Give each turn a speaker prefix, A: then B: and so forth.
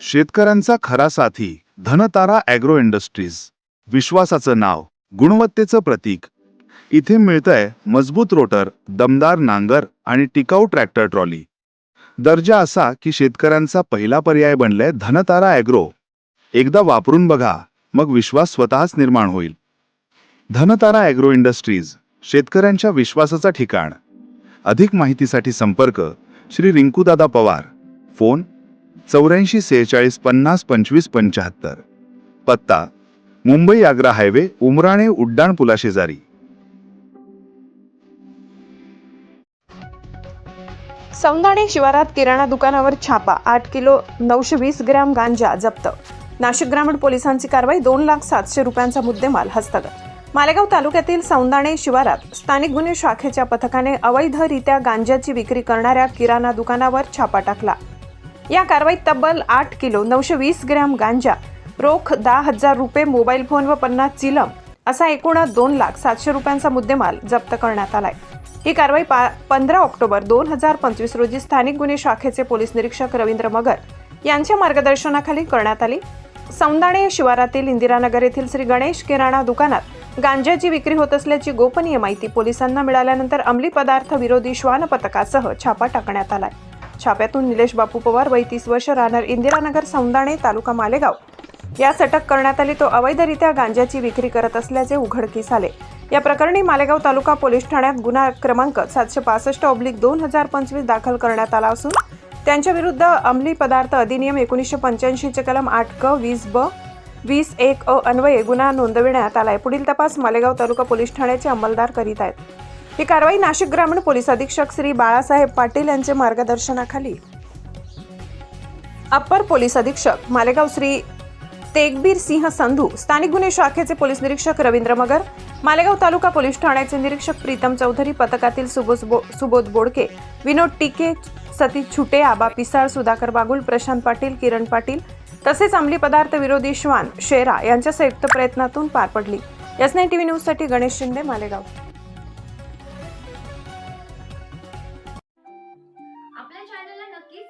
A: शेतकऱ्यांचा खरा साथी धनतारा ॲग्रो इंडस्ट्रीज. विश्वासाचं नाव गुणवत्तेचं प्रतीक. इथे मिळतंय मजबूत रोटर दमदार नांगर आणि टिकाऊ ट्रॅक्टर ट्रॉली. दर्जा असा की शेतकऱ्यांचा पहिला पर्याय बनलाय धनतारा ॲग्रो. एकदा वापरून बघा मग विश्वास स्वतःच निर्माण होईल. धनतारा ॲग्रो इंडस्ट्रीज शेतकऱ्यांच्या विश्वासाचं ठिकाण. अधिक माहितीसाठी संपर्क श्री रिंकूदादा पवार. फोन चौऱ्याऐंशी सेहेचाळीस पन्नास पंचवीस पंच्याहत्तर. पत्ता मुंबई आग्रा हायवे उमराणे उड्डाण पुलाशेजारी
B: सौंदाणे शिवारात किराणा दुकानावर छापा आठ किलो नऊशे वीस ग्रॅम गांजा जप्त. नाशिक ग्रामीण पोलिसांची कारवाई दोन लाख सातशे रुपयांचा मुद्देमाल हस्तगत. मालेगाव तालुक्यातील सौंदाणे शिवारात स्थानिक गुन्हे शाखेच्या पथकाने अवैधरित्या गांजाची विक्री करणाऱ्या किराणा दुकानावर छापा टाकला. या कारवाईत तब्बल आठ किलो नऊशे वीस ग्रॅम गांजा रोख दहा हजार रुपये मोबाईल फोन व पन्नास चिलम असा एकूण दोन लाख सातशे रुपयांचा मुद्देमाल जप्त करण्यात आलाय. ही कारवाई पा पंधरा ऑक्टोबर दोन हजार पंचवीस रोजी स्थानिक गुन्हे शाखेचे पोलीस निरीक्षक रवींद्र मगर यांच्या मार्गदर्शनाखाली करण्यात आली. सौंदाणे शिवारातील इंदिरानगर येथील श्री गणेश किराणा दुकानात गांजाची विक्री होत असल्याची गोपनीय माहिती पोलिसांना मिळाल्यानंतर अंमली पदार्थ विरोधी श्वान पथकासह छापा टाकण्यात आलाय. छाप्यातून निलेश बापू पवार वय तीस वर्ष राहणार इंदिरानगर सौंदाणे तालुका मालेगाव. यास अटक करण्यात आली तो अवैधरित्या गांजाची विक्री करत असल्याचे उघडकीस आले. या प्रकरणी मालेगाव तालुका पोलीस ठाण्यात गुन्हा क्रमांक सातशे पासष्ट ऑब्लिक दोन हजार पंचवीस दाखल करण्यात आला असून त्यांच्या विरुद्ध अंमली पदार्थ अधिनियम एकोणीसशे पंच्याऐंशीचे कलम आठ क वीस ब वीस एक अ अन्वये गुन्हा नोंदविण्यात आलाय. पुढील तपास मालेगाव तालुका पोलीस ठाण्याचे अंमलदार करीत आहेत. ही कारवाई नाशिक ग्रामीण पोलीस अधीक्षक श्री बाळासाहेब पाटील यांचे मार्गदर्शनाखाली. अप्पर पोलीस अधीक्षक मालेगाव श्री तेगबीर सिंह संधू स्थानिक गुन्हे शाखेचे पोलीस निरीक्षक रवींद्र मगर मालेगाव तालुका पोलीस ठाण्याचे निरीक्षक प्रीतम चौधरी पथकातील सुबोध बो सुबोध बोडके विनोद टिके सतीश छुटे आबा पिसाळ सुधाकर बागुल प्रशांत पाटील किरण पाटील तसेच अंमली पदार्थ विरोधी श्वान शेरा यांच्या संयुक्त प्रयत्नातून पार पडली. एस नाईन टीव्ही न्यूजसाठी गणेश शिंदे मालेगाव.